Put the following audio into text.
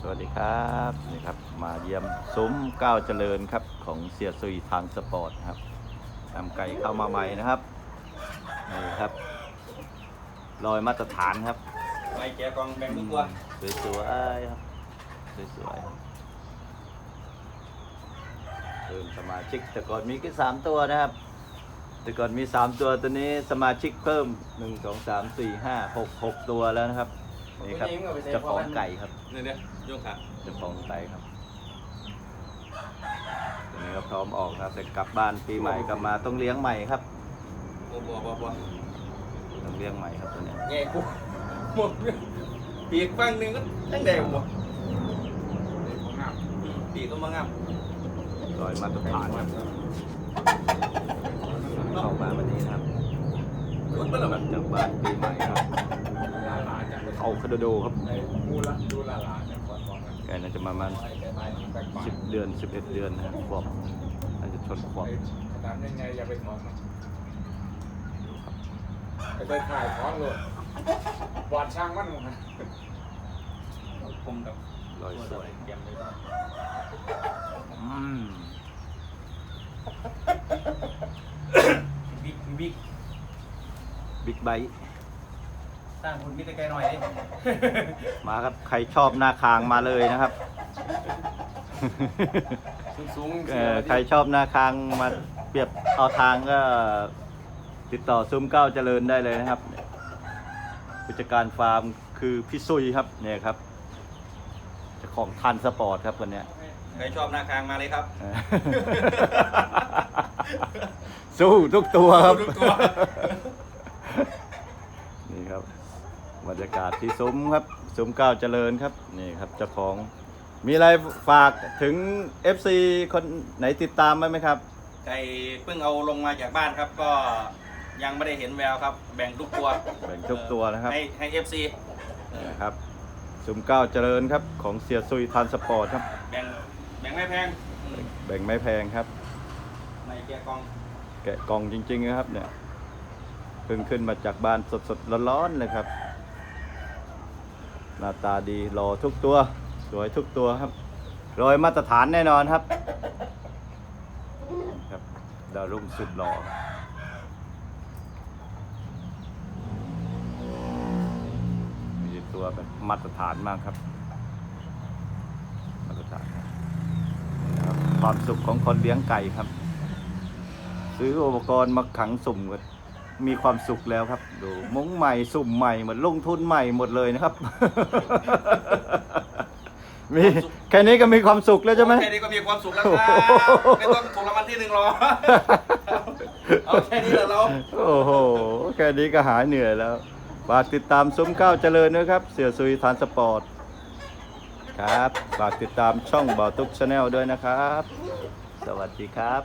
สวัสดีครับนี่ครับ มาเยี่ยมซุ้มก้าวเจริญครับ ของเสียสุยทางสปอร์ตครับนำไก่เข้ามาใหม่นะครับนี่ครับลอยมาตรฐานครับไม่แกะกล่องแบ่งทุกตัวสวยๆครับสวยๆเพิ่มสมาชิกแต่ก่อนมีแค่สามตัวนะครับ แต่ก่อนมีสามตัวตัวนี้สมาชิกเพิ่มหนึ่งสองสามสี่ห้าหกหกตัวแล้วนะครับ นี่ครับเจ้าของไก่ครับเนี่ยเนี่ยโยกขาเจ้าของไก่ครับตัวนี้ก็พร้อมออกนะครับแต่กลับบ้านปีใหม่กลับมาต้องเลี้ยงใหม่ครับบัวบัวบัวบัวต้องเลี้ยงใหม่ครับตัวเนี้ยแง่กูหมดปีกฟังหนึ่งก็ตั้งแดงหมดปีกก็มางามลอยมาตรฐานครับเข้ามาวันนี้นะครับรุดไปแล้วแบบจากบ้านปีใหม่ครับ เอาคาโดโดครับดูละดูละลาเนี่ยก่อนก่อนกันแกน่าจะประมาณไอ้แกตายแปลกปากสิบเดือนสิบเอ็ดเดือนนะครับขวบน่าจะชนขวบไอ้ขนาดยังไงอย่าไปถอนมันไปไปถ่ายถอนเลยหวานช่างมันมั้งคมกับลอยสวยเตรียมเลยอืมบิ๊กบิ๊กบิ๊กไบค์ สร้างคุณมิตรแกหน่อยดิมาครับใครชอบหน้าคางมาเลยนะครับ สูงเอ่อใครชอบหน้าคางมาเปรียบเอาทางก็ติดต่อซุ้มเก้าเจริญได้เลยนะครับผู้จัดการฟาร์มคือพี่ซุยครับเนี่ยครับเจ้าของทันสปอร์ตครับคนเนี้ยใครชอบหน้าคางมาเลยครับเออสู้ทุกตัวครับสู้ทุกตัวนี่ครับ บรรยากาศที่ซุ้มครับซุ้มเก้าเจริญครับนี่ครับเจ้าของมีอะไรฝากถึง FC คนไหนติดตามไหมไหมครับ ไก่เพิ่งเอาลงมาจากบ้านครับก็ยังไม่ได้เห็นแววครับ แบ่งทุกตัวแบ่งทุกตัวนะครับ ให้ให้เอฟซีนะครับซุ้มเก้าเจริญครับของเสียซุยทันสปอร์ตครับ แบ่งแบ่งไม่แพงอืมแบ่งไม่แพงครับในแกะกล่องแกะกล่องจริงๆนะครับเนี่ยเพิ่งขึ้นมาจากบ้านสดๆร้อนๆเลยครับ หน้าตาดีรอทุกตัว สวยทุกตัวครับโดยมาตรฐานแน่นอนครับ ครับดาวรุ่งสุดหล่อมีตัวแบบมาตรฐานมากครับ มาตรฐานครับความสุขของคนเลี้ยงไก่ครับ ซื้ออุปกรณ์มาขังสุ่มก็ มีความสุขแล้วครับ ดูมุ้งใหม่สุ่มใหม่เหมือนลงทุนใหม่หมดเลยนะครับ มีแค่นี้ก็มีความสุขแล้วใช่ไหม แค่นี้ก็มีความสุขแล้วครับไม่ต้องถูกรางวัลที่หนึ่งหรอกเอาแค่นี้แหละเราโอ้โหแค่นี้ก็หายเหนื่อยแล้วฝากติดตามซุ้มข้าวเจริญด้วยครับ เสียซุยทานสปอร์ตครับฝากติดตามช่องบ่าวตุ๊กชาแนลด้วยนะครับ สวัสดีครับ